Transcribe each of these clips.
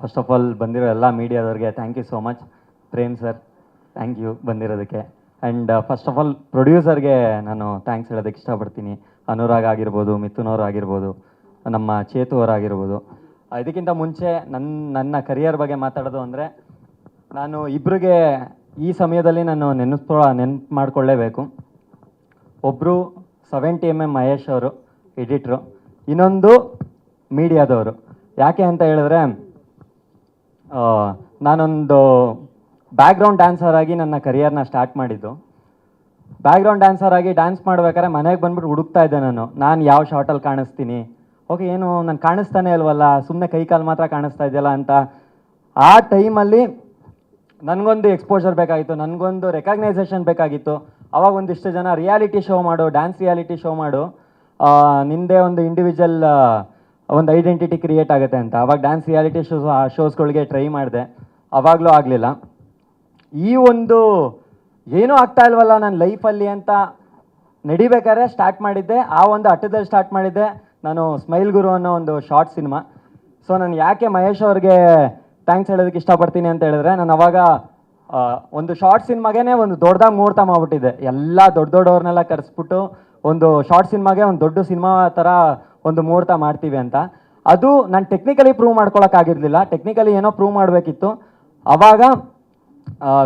First of all ಬಂದಿರೋ ಎಲ್ಲ ಮೀಡಿಯಾದವ್ರಿಗೆ thank you so much Prem sir thank you ಬಂದಿರೋದಕ್ಕೆ. And first of all ಪ್ರೊಡ್ಯೂಸರ್ಗೆ ನಾನು thanks ಹೇಳೋದಕ್ಕೆ ಇಷ್ಟಪಡ್ತೀನಿ. ಅನುರಾಗ್ ಆಗಿರ್ಬೋದು, ಮಿಥುನ್ ಆಗಿರ್ಬೋದು, ನಮ್ಮ ಚೇತು ಅವ್ರು ಆಗಿರ್ಬೋದು. ಇದಕ್ಕಿಂತ ಮುಂಚೆ ನನ್ನ ನನ್ನ ಕರಿಯರ್ ಬಗ್ಗೆ ಮಾತಾಡೋದು ಅಂದರೆ, ನಾನು ಇಬ್ಬರಿಗೆ ಈ ಸಮಯದಲ್ಲಿ ನಾನು ನೆನೆಸ್ಕೊ ನೆನ್ಪು ಮಾಡಿಕೊಳ್ಳೇಬೇಕು ಒಬ್ಬರು ಸೆವೆಂಟಿ ಎಂ ಎಂ ಮಹೇಶ್ ಅವರು ಎಡಿಟ್ರು ಇನ್ನೊಂದು ಮೀಡಿಯಾದವರು. ಯಾಕೆ ಅಂತ ಹೇಳಿದ್ರೆ ನಾನೊಂದು ಬ್ಯಾಕ್ಗ್ರೌಂಡ್ ಡ್ಯಾನ್ಸರ್ ಆಗಿ ನನ್ನ ಕರಿಯರ್ನ ಸ್ಟಾರ್ಟ್ ಮಾಡಿದ್ದು. ಬ್ಯಾಕ್ಗ್ರೌಂಡ್ ಡ್ಯಾನ್ಸರ್ ಆಗಿ ಡ್ಯಾನ್ಸ್ ಮಾಡ್ಬೇಕಾದ್ರೆ ಮನೆಗೆ ಬಂದ್ಬಿಟ್ಟು ಹುಡುಕ್ತಾ ಇದ್ದೆ ನಾನು. ನಾನು ಯಾವ ಶಾರ್ಟಲ್ಲಿ ಕಾಣಿಸ್ತೀನಿ? ಓಕೆ ಏನು, ನಾನು ಕಾಣಿಸ್ತಾನೆ ಇಲ್ವಲ್ಲ ಸುಮ್ಮನೆ ಕೈ ಕಾಲು ಮಾತ್ರ ಕಾಣಿಸ್ತಾ ಇದೆಯಲ್ಲ ಅಂತ. ಆ ಟೈಮಲ್ಲಿ ನನಗೊಂದು ಎಕ್ಸ್ಪೋಜರ್ ಬೇಕಾಗಿತ್ತು, ನನಗೊಂದು ರೆಕಗ್ನೈಸೇಷನ್ ಬೇಕಾಗಿತ್ತು. ಅವಾಗ ಒಂದಿಷ್ಟು ಜನ ರಿಯಾಲಿಟಿ ಶೋ ಮಾಡು ಡ್ಯಾನ್ಸ್ ರಿಯಾಲಿಟಿ ಶೋ ಮಾಡು. ನಿಂದೇ ಒಂದು ಇಂಡಿವಿಜುವಲ್ ಒಂದು ಐಡೆಂಟಿಟಿ ಕ್ರಿಯೇಟ್ ಆಗುತ್ತೆ ಅಂತ. ಅವಾಗ ಡ್ಯಾನ್ಸ್ ರಿಯಾಲಿಟಿ ಶೋಸ್ ಶೋಸ್ಗಳಿಗೆ ಟ್ರೈ ಮಾಡಿದೆ. ಅವಾಗಲೂ ಆಗಲಿಲ್ಲ. ಈ ಒಂದು ಏನೂ ಆಗ್ತಾ ಇಲ್ವಲ್ಲ ನನ್ನ ಲೈಫಲ್ಲಿ ಅಂತ ನಡಿಬೇಕಾದ್ರೆ ಸ್ಟಾರ್ಟ್ ಮಾಡಿದ್ದೆ. ಆ ಒಂದು ಹಟ್ಟದಲ್ಲಿ ಸ್ಟಾರ್ಟ್ ಮಾಡಿದ್ದೆ ನಾನು ಸ್ಮೈಲ್ ಗುರು ಅನ್ನೋ ಒಂದು ಶಾರ್ಟ್ ಸಿನಿಮಾ ಸೊ ನಾನು ಯಾಕೆ ಮಹೇಶ್ ಅವ್ರಿಗೆ ಥ್ಯಾಂಕ್ಸ್ ಹೇಳೋದಕ್ಕೆ ಇಷ್ಟಪಡ್ತೀನಿ ಅಂತ ಹೇಳಿದ್ರೆ, ನಾನು ಅವಾಗ ಒಂದು ಶಾರ್ಟ್ ಸಿನಿಮಾಗೆ ಒಂದು ದೊಡ್ಡದಾಗಿ ಮುಹೂರ್ತ ಮಾಡ್ಬಿಟ್ಟಿದ್ದೆ. ಎಲ್ಲ ದೊಡ್ಡ ದೊಡ್ಡವ್ರನ್ನೆಲ್ಲ ಕರೆಸ್ಬಿಟ್ಟು ಒಂದು ಶಾರ್ಟ್ ಸಿನಿಮಾಗೆ ಒಂದು ದೊಡ್ಡ ಸಿನಿಮಾ ಥರ ಒಂದು ಮುಹೂರ್ತ ಮಾಡ್ತೀವಿ ಅಂತ. ಅದು ನಾನು ಟೆಕ್ನಿಕಲಿ ಪ್ರೂವ್ ಮಾಡ್ಕೊಳಕ್ಕಾಗಿರಲಿಲ್ಲ. ಟೆಕ್ನಿಕಲಿ ಏನೋ ಪ್ರೂವ್ ಮಾಡಬೇಕಿತ್ತು. ಆವಾಗ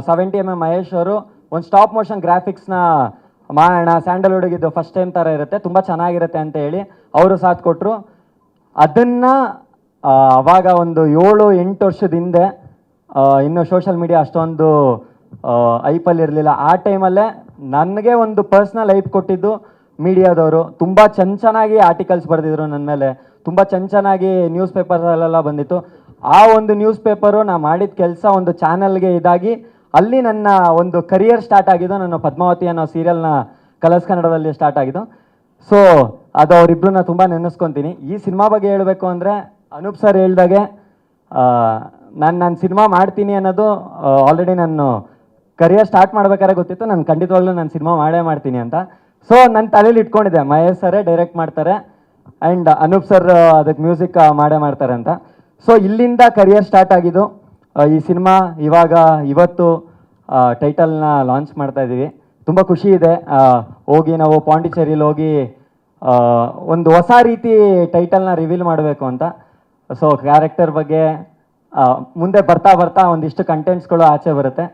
ಸೆವೆಂಟಿ ಎಂ ಎಂ ಮಹೇಶ್ ಅವರು ಒಂದು ಸ್ಟಾಪ್ ಮೋಷನ್ ಗ್ರಾಫಿಕ್ಸ್ನ ಮಾಡೋಣ ಸ್ಯಾಂಡಲ್ ಹುಡುಗಿದ್ದು ಫಸ್ಟ್ ಟೈಮ್ ಥರ ಇರುತ್ತೆ. ತುಂಬ ಚೆನ್ನಾಗಿರುತ್ತೆ ಅಂತ ಹೇಳಿ ಅವರು ಸಾಥ್ ಕೊಟ್ಟರು ಅದನ್ನು ಅವಾಗ ಒಂದು ಏಳು, ಎಂಟು ವರ್ಷದ ಹಿಂದೆ ಇನ್ನು ಸೋಷಲ್ ಮೀಡಿಯಾ ಅಷ್ಟೊಂದು ಐಪಲ್ಲಿ ಇರಲಿಲ್ಲ. ಆ ಟೈಮಲ್ಲೇ ನನಗೆ ಒಂದು ಪರ್ಸ್ನಲ್ ಐಪ್ ಕೊಟ್ಟಿದ್ದು ಮೀಡಿಯಾದವರು ತುಂಬ ಚೆನ್ನ ಚೆನ್ನಾಗಿ ಆರ್ಟಿಕಲ್ಸ್ ಬರೆದಿದ್ರು ನನ್ನ ಮೇಲೆ. ತುಂಬ ಚೆನ್ನ ಚೆನ್ನಾಗಿ ನ್ಯೂಸ್ ಪೇಪರ್ಸಲ್ಲೆಲ್ಲ ಬಂದಿತ್ತು. ಆ ಒಂದು ನ್ಯೂಸ್ ಪೇಪರು ನಾ ಮಾಡಿದ ಕೆಲಸ ಒಂದು ಚಾನಲ್ಗೆ ಇದಾಗಿ ಅಲ್ಲಿ ನನ್ನ ಒಂದು ಕರಿಯರ್ ಸ್ಟಾರ್ಟ್ ಆಗಿದ್ದು ನಾನು ಪದ್ಮಾವತಿ ಅನ್ನೋ ಸೀರಿಯಲ್ನ ಕಲರ್ಸ್ ಕನ್ನಡದಲ್ಲಿ ಸ್ಟಾರ್ಟ್ ಆಗಿದ್ದು. ಸೊ ಅದು ಅವರಿಬ್ಬರನ್ನ ತುಂಬ ನೆನೆಸ್ಕೊತೀನಿ. ಈ ಸಿನಿಮಾ ಬಗ್ಗೆ ಹೇಳಬೇಕು ಅಂದರೆ ಅನೂಪ್ ಸರ್ ಹೇಳ್ದಾಗೆ ನಾನು ನಾನು ಸಿನಿಮಾ ಮಾಡ್ತೀನಿ ಅನ್ನೋದು ಆಲ್ರೆಡಿ ನಾನು ಕರಿಯರ್ ಸ್ಟಾರ್ಟ್ ಮಾಡ್ಬೇಕಾದ್ರೆ ಗೊತ್ತಿತ್ತು. ನಾನು ಖಂಡಿತವಾಗ್ಲೂ ನಾನು ಸಿನಿಮಾ ಮಾಡೇ ಮಾಡ್ತೀನಿ ಅಂತ. ಸೊ ನನ್ನ ತಲೆಯಲ್ಲಿ ಇಟ್ಕೊಂಡಿದ್ದೆ. ಮಹೇಶ್ ಸರೇ ಡೈರೆಕ್ಟ್ ಮಾಡ್ತಾರೆ. ಆ್ಯಂಡ್ ಅನೂಪ್ ಸರ್ ಅದಕ್ಕೆ ಮ್ಯೂಸಿಕ್ ಮಾಡೇ ಮಾಡ್ತಾರೆ ಅಂತ. ಸೊ ಇಲ್ಲಿಂದ ಕರಿಯರ್ ಸ್ಟಾರ್ಟ್ ಆಗಿದ್ದು ಈ ಸಿನಿಮಾ ಇವಾಗ ಇವತ್ತು ಟೈಟಲ್ನ ಲಾಂಚ್ ಮಾಡ್ತಾ ಇದ್ದೀವಿ ತುಂಬ ಖುಷಿ ಇದೆ. ಹೋಗಿ ನಾವು ಪಾಂಡಿಚೇರಿಲಿ ಹೋಗಿ ಒಂದು ಹೊಸ ರೀತಿ ಟೈಟಲ್ನ ರಿವೀಲ್ ಮಾಡಬೇಕು ಅಂತ. ಸೊ ಕ್ಯಾರೆಕ್ಟರ್ ಬಗ್ಗೆ ಮುಂದೆ ಬರ್ತಾ ಬರ್ತಾ ಒಂದಿಷ್ಟು ಕಂಟೆಂಟ್ಸ್ಗಳು ಆಚೆ ಬರುತ್ತೆ.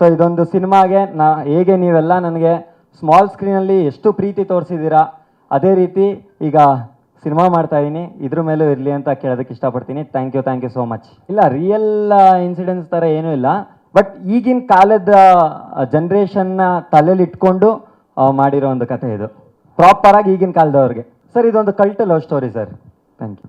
ಸೊ ಇದೊಂದು ಸಿನಿಮಾಗೆ ನಾ, ಹೇಗೆ ನೀವೆಲ್ಲ ನನಗೆ ಸ್ಮಾಲ್ ಸ್ಕ್ರೀನಲ್ಲಿ ಎಷ್ಟು ಪ್ರೀತಿ ತೋರಿಸಿದ್ದೀರಾ, ಅದೇ ರೀತಿ ಈಗ ಸಿನಿಮಾ ಮಾಡ್ತಾ ಇದ್ದೀನಿ ಇದ್ರ ಮೇಲೂ ಇರಲಿ ಅಂತ ಕೇಳೋದಕ್ಕೆ ಇಷ್ಟಪಡ್ತೀನಿ. Thank you thank you so much ಇಲ್ಲ ರಿಯಲ್ ಇನ್ಸಿಡೆಂಟ್ಸ್ ಥರ ಏನೂ ಇಲ್ಲ. ಬಟ್ ಈಗಿನ ಕಾಲದ ಜನ್ರೇಷನ್ನ ತಲೆಯಲ್ಲಿ ಇಟ್ಕೊಂಡು ಮಾಡಿರೋ ಒಂದು ಕಥೆ ಇದು. ಪ್ರಾಪರಾಗಿ ಈಗಿನ ಕಾಲದವ್ರಿಗೆ. ಸರ್, ಇದೊಂದು cult love story sir thank you